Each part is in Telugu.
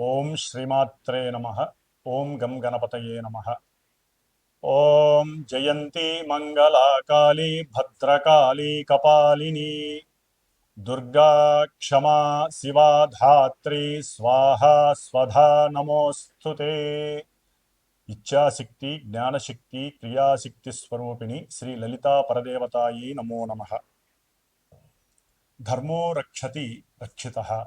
ओम श्रीमात्रे नमः। ओम गम கணபதையே நம ஓம் जयंती मंगला काली भद्रकाली, कपालिनी, दुर्गा क्षमा, शिवा धात्री, स्वाहा, स्वधा, नमोऽस्तु ते। इच्छाशक्ति, ज्ञानशक्ति क्रियाशक्तिस्वरूपिणि श्रीललितापरदेवतायै नमो नमः। धर्मो रक्षति रक्षितः।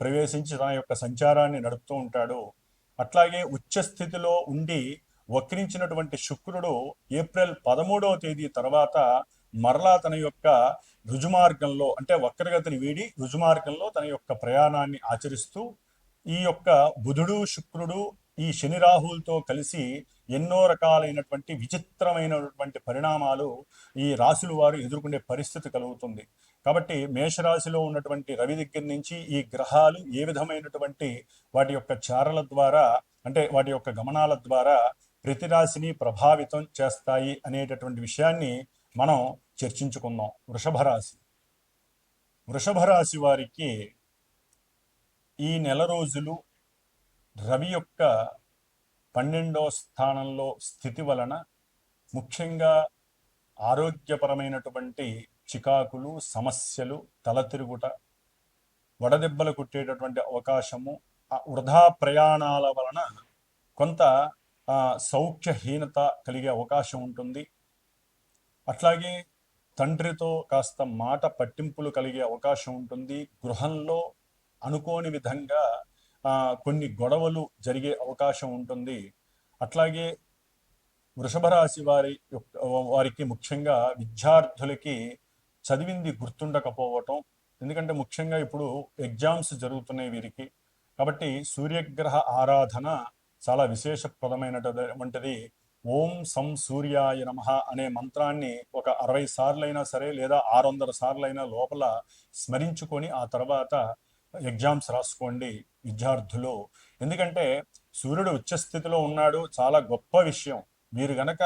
ప్రవేశించి తన యొక్క సంచారాన్ని నడుపుతూ ఉంటాడు. అట్లాగే ఉచ్చస్థితిలో ఉండి వక్రించినటువంటి శుక్రుడు ఏప్రిల్ పదమూడవ తేదీ తర్వాత మరలా తన యొక్క రుజుమార్గంలో అంటే వక్రగతిని వీడి రుజుమార్గంలో తన యొక్క ప్రయాణాన్ని ఆచరిస్తూ ఈ యొక్క బుధుడు శుక్రుడు ఈ శని రాహులతో కలిసి ఎన్నో రకాలైనటువంటి విచిత్రమైనటువంటి పరిణామాలు ఈ రాశుల వారు ఎదుర్కొనే పరిస్థితి కలుగుతుంది. కాబట్టి మేషరాశిలో ఉన్నటువంటి రవి దగ్గర నుంచి ఈ గ్రహాలు ఏ విధమైనటువంటి వాటి యొక్క చారల ద్వారా అంటే వాటి యొక్క గమనాల ద్వారా ప్రతి రాశిని ప్రభావితం చేస్తాయి అనేటటువంటి విషయాన్ని మనం చర్చించుకుందాం. వృషభ రాశి. వృషభ రాశి వారికి ఈ నెల రోజులు రవి యొక్క పన్నెండవ స్థానంలో స్థితి వలన ముఖ్యంగా ఆరోగ్యపరమైనటువంటి చికాకులు సమస్యలు తలతిరుగుట వడదెబ్బలు కుట్టేటటువంటి అవకాశము ఆ వృధా ప్రయాణాల వలన కొంత సౌఖ్యహీనత కలిగే అవకాశం ఉంటుంది. అట్లాగే తండ్రితో కాస్త మాట పట్టింపులు కలిగే అవకాశం ఉంటుంది. గృహంలో అనుకోని విధంగా కొన్ని గొడవలు జరిగే అవకాశం ఉంటుంది. అట్లాగే వృషభ రాశి వారి వారికి ముఖ్యంగా విద్యార్థులకి చదివింది గుర్తుండకపోవటం. ఎందుకంటే ముఖ్యంగా ఇప్పుడు ఎగ్జామ్స్ జరుగుతున్నాయి వీరికి. కాబట్టి సూర్యగ్రహ ఆరాధన చాలా విశేషప్రదమైనటువంటిది ఓం సం సూర్యాయ నమ అనే మంత్రాన్ని ఒక అరవై సార్లైనా సరే లేదా ఆరు వందల సార్లైనా లోపల స్మరించుకొని ఆ తర్వాత ఎగ్జామ్స్ రాసుకోండి విద్యార్థులు. ఎందుకంటే సూర్యుడు ఉచ్చస్థితిలో ఉన్నాడు చాలా గొప్ప విషయం. మీరు గనక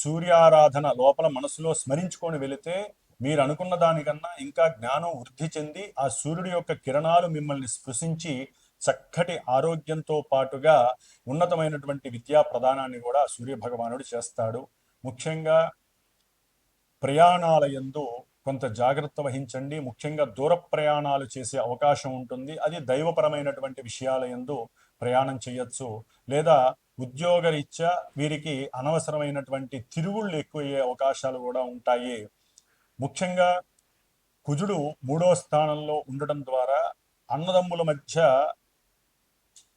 సూర్యారాధన లోపల మనసులో స్మరించుకొని వెళితే మీరు అనుకున్న దానికన్నా ఇంకా జ్ఞానం వృద్ధి చెంది ఆ సూర్యుడి యొక్క కిరణాలు మిమ్మల్ని స్పృశించి చక్కటి ఆరోగ్యంతో పాటుగా ఉన్నతమైనటువంటి విద్యా ప్రదానాన్ని కూడా సూర్య భగవానుడు చేస్తాడు. ముఖ్యంగా ప్రయాణాల యందు కొంత జాగ్రత్త వహించండి. ముఖ్యంగా దూర ప్రయాణాలు చేసే అవకాశం ఉంటుంది. అది దైవపరమైనటువంటి విషయాలయందు ప్రయాణం చేయొచ్చు. లేదా ఉద్యోగరీత్యా వీరికి అనవసరమైనటువంటి తిరుగుళ్ళు ఎక్కువయ్యే అవకాశాలు కూడా ఉంటాయి. ముఖ్యంగా కుజుడు మూడో స్థానంలో ఉండటం ద్వారా అన్నదమ్ముల మధ్య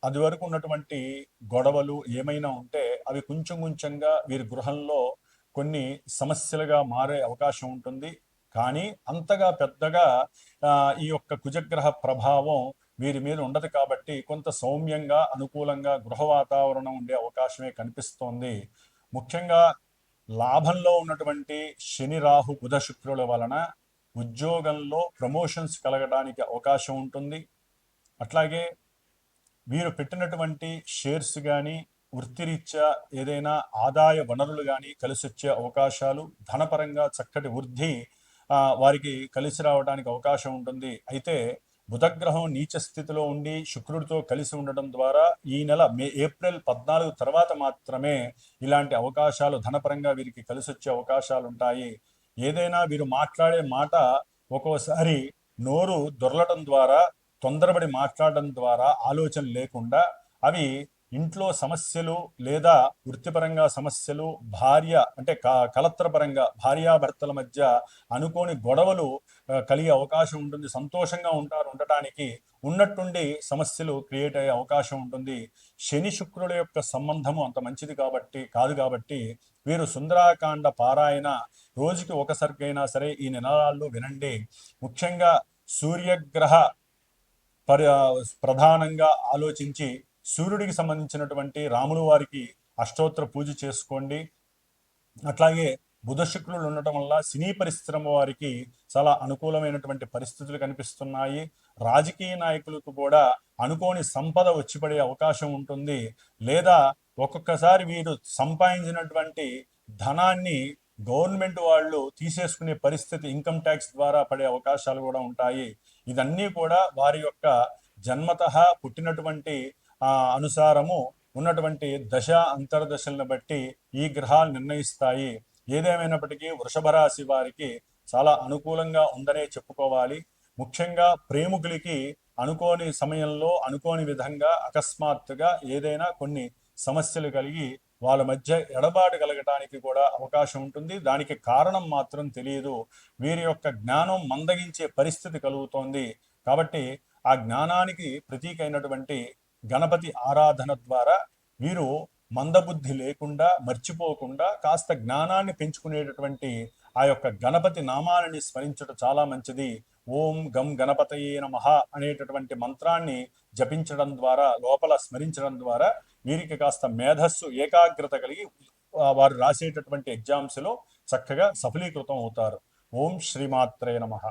అది వరకు ఉన్నటువంటి గొడవలు ఏమైనా ఉంటే అవి కొంచెం కొంచెంగా వీరి గృహంలో కొన్ని సమస్యలుగా మారే అవకాశం ఉంటుంది. కానీ అంతగా పెద్దగా ఈ యొక్క కుజగ్రహ ప్రభావం వీరి మీద ఉండదు కాబట్టి కొంత సౌమ్యంగా అనుకూలంగా గృహ వాతావరణం ఉండే అవకాశమే కనిపిస్తోంది. ముఖ్యంగా లాభంలో ఉన్నటువంటి శని రాహు బుధ శుక్రుల వలన ఉద్యోగంలో ప్రమోషన్స్ కలగడానికి అవకాశం ఉంటుంది. అట్లాగే వీరు పెట్టినటువంటి షేర్స్ కానీ వృత్తిరీత్యా ఏదైనా ఆదాయ వనరులు కానీ కలిసి వచ్చే అవకాశాలు ధనపరంగా చక్కటి వృద్ధి వారికి కలిసి రావడానికి అవకాశం ఉంటుంది. అయితే బుధగ్రహం నీచ స్థితిలో ఉండి శుక్రుడితో కలిసి ఉండడం ద్వారా ఈ నెల మే ఏప్రిల్ పద్నాలుగు తర్వాత మాత్రమే ఇలాంటి అవకాశాలు ధనపరంగా వీరికి కలిసి వచ్చే అవకాశాలు ఉంటాయి. ఏదైనా వీరు మాట్లాడే మాట ఒక్కోసారి నోరు దొరలటం ద్వారా తొందరపడి మాట్లాడడం ద్వారా ఆలోచన లేకుండా అవి ఇంట్లో సమస్యలు లేదా వృత్తిపరంగా సమస్యలు భార్య అంటే క- కలత్రపరంగా భార్యాభర్తల మధ్య అనుకోని గొడవలు కలిగే అవకాశం ఉంటుంది. సంతోషంగా ఉంటారు ఉండటానికి. ఉన్నట్టుండి సమస్యలు క్రియేట్ అయ్యే అవకాశం ఉంటుంది. శని శుక్రుల యొక్క సంబంధము అంత మంచిది కాబట్టి కాదు కాబట్టి వీరు సుందరాకాండ పారాయణ రోజుకి ఒకసారికైనా సరే ఈ నినాదాల్లో వినండి. ముఖ్యంగా సూర్యగ్రహ పరి ప్రధానంగా ఆలోచించి సూర్యుడికి సంబంధించినటువంటి రాములు వారికి అష్టోత్తర పూజ చేసుకోండి. అట్లాగే బుధ శుక్రులు ఉండటం వల్ల సినీ పరిశ్రమ వారికి చాలా అనుకూలమైనటువంటి పరిస్థితులు కనిపిస్తున్నాయి. రాజకీయ నాయకులకు కూడా అనుకోని సంపద వచ్చిపడే అవకాశం ఉంటుంది. లేదా ఒక్కొక్కసారి వీరు సంపాదించినటువంటి ధనాన్ని గవర్నమెంట్ వాళ్ళు తీసేసుకునే పరిస్థితి ఇన్కమ్ ట్యాక్స్ ద్వారా పడే అవకాశాలు కూడా ఉంటాయి. ఇదన్నీ కూడా వారి యొక్క జన్మత పుట్టినటువంటి అనుసారము ఉన్నటువంటి దశ అంతర్దశలను బట్టి ఈ గ్రహాలు నిర్ణయిస్తాయి. ఏదేమైనప్పటికీ వృషభ రాశి వారికి చాలా అనుకూలంగా ఉందనే చెప్పుకోవాలి. ముఖ్యంగా ప్రేమికులకి అనుకోని సమయంలో అనుకోని విధంగా అకస్మాత్తుగా ఏదైనా కొన్ని సమస్యలు కలిగి వాళ్ళ మధ్య ఎడబాటు కలగటానికి కూడా అవకాశం ఉంటుంది. దానికి కారణం మాత్రం తెలియదు. వీరి యొక్క జ్ఞానం మందగించే పరిస్థితి కలుగుతోంది. కాబట్టి ఆ జ్ఞానానికి ప్రతీక అయినటువంటి గణపతి ఆరాధన ద్వారా వీరు మందబుద్ధి లేకుండా మర్చిపోకుండా కాస్త జ్ఞానాన్ని పెంచుకునేటటువంటి ఆ యొక్క గణపతి నామాలని స్మరించడం చాలా మంచిది. ఓం గం గణపతయే నమః అనేటటువంటి మంత్రాన్ని జపించడం ద్వారా లోపల స్మరించడం ద్వారా వీరికి కాస్త మేధస్సు ఏకాగ్రత కలిగి వారు రాసేటటువంటి ఎగ్జామ్స్లో చక్కగా సఫలీకృతం అవుతారు. ఓం శ్రీమాత్రే నమః.